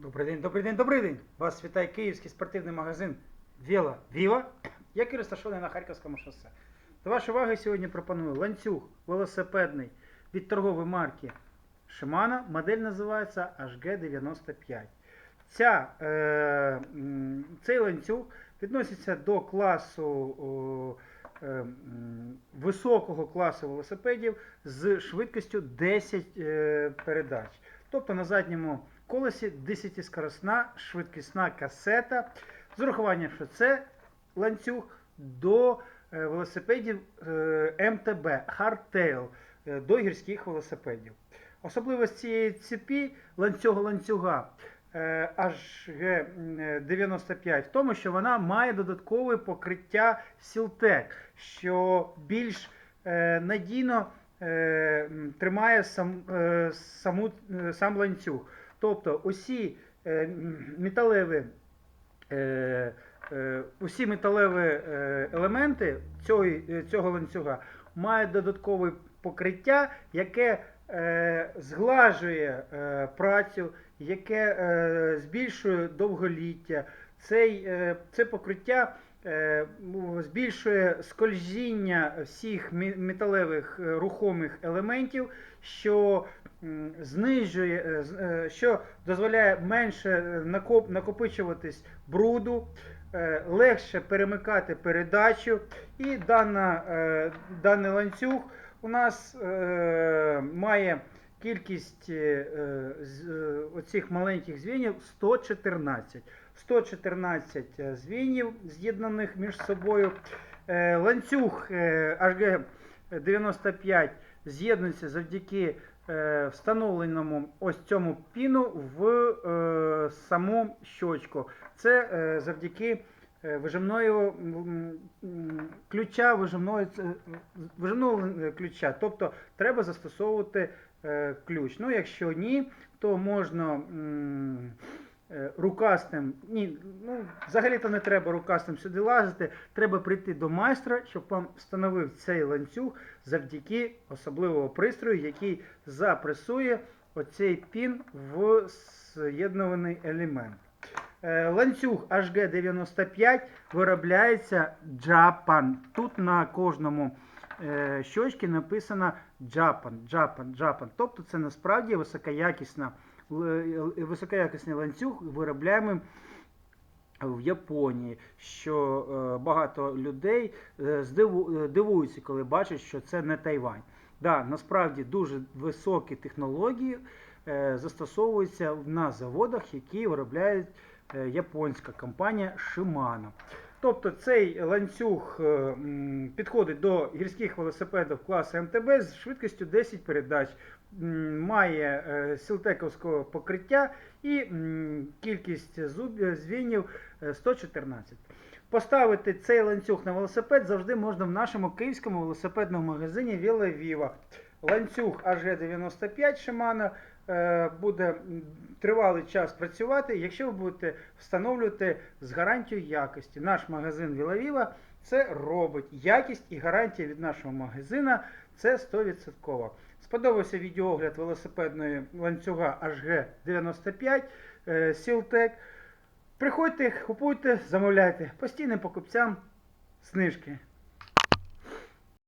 Добрий день, добрий день, добрий день! Вас вітає київський спортивний магазин Віла Віва, який розташований на Харківському шосе. До вашої уваги сьогодні пропоную ланцюг велосипедний від торгової марки Shimano. Модель називається HG95. Ця, е, цей ланцюг відноситься до класу е, високого класу велосипедів з швидкістю 10 е, передач. Тобто на задньому колесі 10-скоросна швидкісна касета. З урахуванням, що це ланцюг до е, велосипедів е, МТБ Hardtail, е, до гірських велосипедів. Особливість цієї цепі ланцюга ланцюга е, HG95 в тому, що вона має додаткове покриття Сілтек, що більш надійно тримає сам, е, саму, е, сам ланцюг. Тобто усі е, металеві, е, е, усі металеві е, елементи цього, цього ланцюга мають додаткове покриття, яке е, зглажує е, працю, яке е, збільшує довголіття. Цей, е, це покриття е, збільшує скольжіння всіх металевих е, рухомих елементів, що знижує, е, е, що дозволяє менше е, накоп- накопичуватись бруду, е, легше перемикати передачу. І дана, е, даний ланцюг у нас е, має кількість е, з- е, оцих маленьких звінів 114. 114 звінів з'єднаних між собою. Е, Ланцюг е, HG95 з'єднується завдяки е, встановленому ось цьому піну в е, саму щочку. Це е, завдяки е, вижимної ключа, вижимної, вижимного е, ключа. Тобто треба застосовувати е, ключ. Ну, якщо ні, то можна е, рукастим. Ні, ну, взагалі-то не треба рукастим сюди лазити. Треба прийти до майстра, щоб вам встановив цей ланцюг завдяки особливого пристрою, який запресує оцей пін в з'єднуваний елемент. Е, Ланцюг HG95 виробляється Japan. Тут на кожному е, щочці написано Japan, Japan, Japan. Тобто це насправді високоякісна, е, високоякісний ланцюг, виробляємий в Японії, що е, багато людей е, е, дивуються, коли бачать, що це не Тайвань. Да, насправді дуже високі технології застосовуються на заводах, які виробляють японська компанія Shimano. Тобто цей ланцюг е, підходить до гірських велосипедів класу МТБ з швидкістю 10 передач, має е, сілтековського покриття і кількість звінів е, 114. Поставити цей ланцюг на велосипед завжди можна в нашому київському велосипедному магазині Віла Віва. Ланцюг AG95 Shimano е, буде тривалий час працювати, якщо ви будете встановлювати з гарантією якості. Наш магазин Віла Віва це робить. Якість і гарантія від нашого магазина це 100%. Сподобався відеоогляд велосипедної ланцюга HG95 е, Сілтек. Приходьте, купуйте, замовляйте. Постійним покупцям знижки.